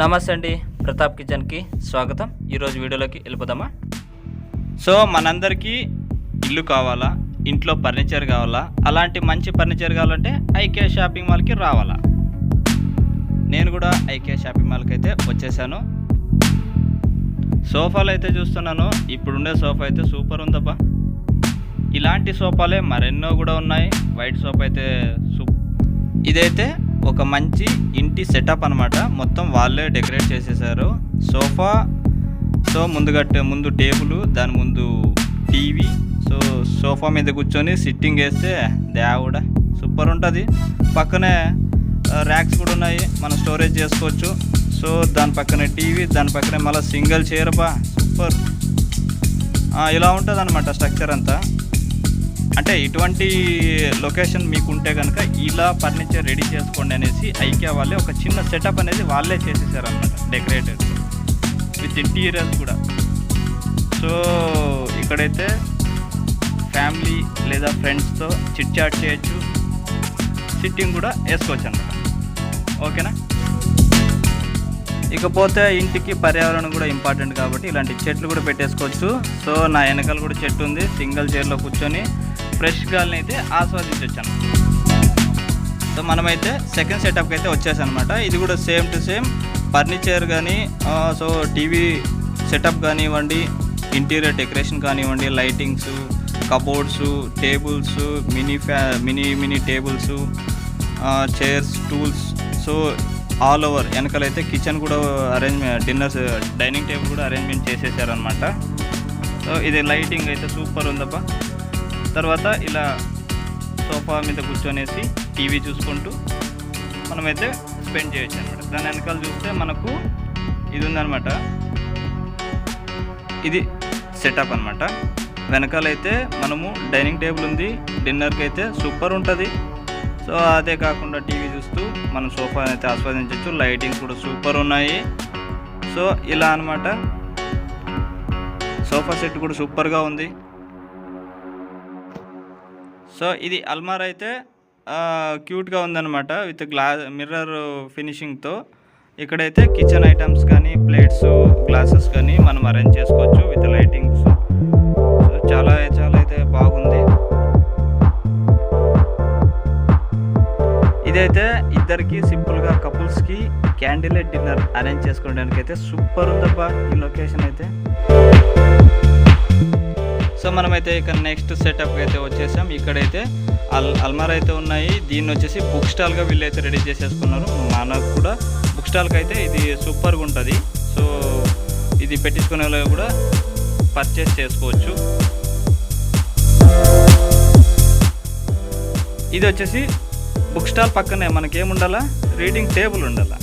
నమస్తే అండి. ప్రతాప్ కిచెన్కి స్వాగతం. ఈరోజు వీడియోలోకి వెళ్ళిపోదామా? సో మనందరికీ ఇల్లు కావాలా? ఇంట్లో ఫర్నిచర్ కావాలా? అలాంటి మంచి ఫర్నిచర్ కావాలంటే ఐకే షాపింగ్ మాల్కి రావాలా? నేను కూడా ఐకే షాపింగ్ మాల్కి అయితే వచ్చేసాను. సోఫాలు అయితే చూస్తున్నాను. ఇప్పుడుండే సోఫా అయితే సూపర్ ఉందబ్బా. ఇలాంటి సోఫాలే మరెన్నో కూడా ఉన్నాయి. వైట్ సోఫా అయితే సూప్ ఇదైతే ఒక మంచి ఇంటి సెటప్ అనమాట మొత్తం వాళ్ళే డెకరేట్ చేసేసారు. సోఫా సో ముందుగట్టే ముందు టేబుల్ దాని ముందు టీవీ సో సోఫా మీద కూర్చొని సిట్టింగ్ వేస్తే దేవుడ సూపర్ ఉంటుంది. పక్కనే ర్యాక్స్ కూడా ఉన్నాయి. మనం స్టోరేజ్ చేసుకోవచ్చు. సో దాని పక్కనే టీవీ దాని పక్కనే మళ్ళీ సింగిల్ చీరపా సూపర్. ఇలా ఉంటుంది అనమాట స్ట్రక్చర్ అంతా. అంటే ఇటువంటి లొకేషన్ మీకు ఉంటే కనుక ఇలా ఫర్నిచర్ రెడీ చేసుకోండి అనేసి ఐకే వాళ్ళే ఒక చిన్న సెటప్ అనేది వాళ్ళే చేసేసారు అనమాట డెకరేటెడ్. విత్ ఇంటీరియర్స్ కూడా. సో ఇక్కడైతే ఫ్యామిలీ లేదా ఫ్రెండ్స్తో చిట్ చాట్ చేయొచ్చు. సిట్టింగ్ కూడా వేసుకోవచ్చు అనమాట ఓకేనా? ఇకపోతే ఇంటికి పర్యావరణం కూడా ఇంపార్టెంట్ కాబట్టి ఇలాంటి చెట్లు కూడా పెట్టేసుకోవచ్చు. సో నా వెనకాల కూడా చెట్టు ఉంది. సింగిల్ చైర్లో కూర్చొని ఫ్రెష్ గాలిని అయితే ఆస్వాదించవచ్చు అన్నమాట సో మనమైతే సెకండ్ సెటప్కి అయితే వచ్చేసనమాట. ఇది కూడా సేమ్ టు సేమ్ ఫర్నిచర్ కానీ సో టీవీ సెటప్ కానివ్వండి ఇంటీరియర్ డెకరేషన్ కానివ్వండి లైటింగ్స్ కబోర్డ్స్ టేబుల్స్ మినీ ఫ్యా mini mini tables chairs tools so all over వెనకాలైతే kitchen కూడా అరేంజ్మెంట్ డిన్నర్స్ డైనింగ్ టేబుల్ కూడా అరేంజ్మెంట్ చేసేసారనమాట. సో ఇది లైటింగ్ అయితే సూపర్ ఉందప్ప తర్వాత ఇలా సోఫా మీద కూర్చొనేసి టీవీ చూసుకుంటూ మనమైతే స్పెండ్ చేయొచ్చు అనమాట దాని వెనకాల చూస్తే మనకు ఇది ఉందనమాట ఇది సెటప్ అనమాట వెనకాలైతే మనము డైనింగ్ టేబుల్ ఉంది. డిన్నర్కి అయితే సూపర్ ఉంటుంది. సో అదే కాకుండా టీవీ చూస్తూ మనం సోఫా అయితే ఆస్వాదించవచ్చు లైటింగ్స్ కూడా సూపర్ ఉన్నాయి. సో ఇలా అనమాట సోఫా సెట్ కూడా సూపర్గా ఉంది. సో ఇది అల్మార్ అయితే క్యూట్గా ఉందన్నమాట విత్ గ్లా మిర్రర్ ఫినిషింగ్తో ఇక్కడైతే కిచెన్ ఐటమ్స్ కానీ ప్లేట్స్ గ్లాసెస్ కానీ మనం అరేంజ్ చేసుకోవచ్చు విత్ లైటింగ్స్ సో చాలా చాలా అయితే బాగుంది. ఇదైతే ఇద్దరికి సింపుల్గా కపుల్స్కి క్యాండిల్ లైట్ డిన్నర్ అరేంజ్ చేసుకోవడానికి అయితే సూపర్ ఉందబ్బా ఈ లొకేషన్ అయితే. సో మనమైతే ఇక్కడ నెక్స్ట్ సెటప్కి అయితే వచ్చేసాం. ఇక్కడైతే అల్ అల్మార్ అయితే ఉన్నాయి. దీన్ని వచ్చేసి బుక్ స్టాల్గా వీళ్ళు అయితే రెడీ చేసేసుకున్నారు. మనకు కూడా బుక్ స్టాల్కి అయితే ఇది సూపర్గా ఉంటుంది. సో ఇది పెట్టించుకునే కూడా పర్చేస్ చేసుకోవచ్చు. ఇది వచ్చేసి బుక్ స్టాల్ పక్కనే మనకేముండాలా? రీడింగ్ టేబుల్ ఉండాలా?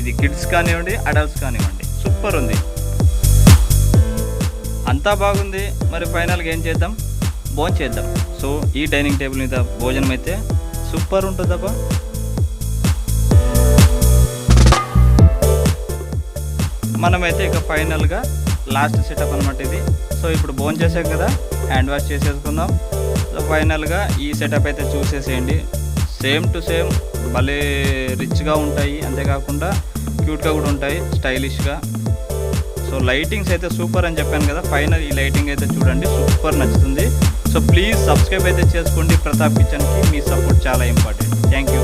ఇది కిడ్స్ కానివ్వండి అడల్ట్స్ కానివ్వండి. సూపర్ ఉంది. అంతా బాగుంది. మరి ఫైనల్గా ఏం చేద్దాం? భోజనం చేద్దాం. సో ఈ డైనింగ్ టేబుల్ మీద భోజనం అయితే సూపర్ ఉంటుందబ్బా. మనమైతే ఇక ఫైనల్గా లాస్ట్ సెటప్ అనమాట ఇది. సో ఇప్పుడు భోజనం చేసాం కదా హ్యాండ్ వాష్ చేసేసుకుందాం. సో ఫైనల్గా ఈ సెటప్ అయితే చూసేసేయండి. సేమ్ టు సేమ్ భలే రిచ్గా ఉంటాయి. అంతేకాకుండా క్యూట్గా కూడా ఉంటాయి స్టైలిష్గా సో లైటింగ్స్ అయితే సూపర్ అని చెప్పాను కదా ఫైనల్ ఈ లైటింగ్ అయితే చూడండి సూపర్ నచ్చుతుంది. సో ప్లీజ్ సబ్స్క్రైబ్ అయితే చేసుకోండి ప్రతాప్ కిచెన్కి మీ సపోర్ట్ చాలా ఇంపార్టెంట్. Thank you.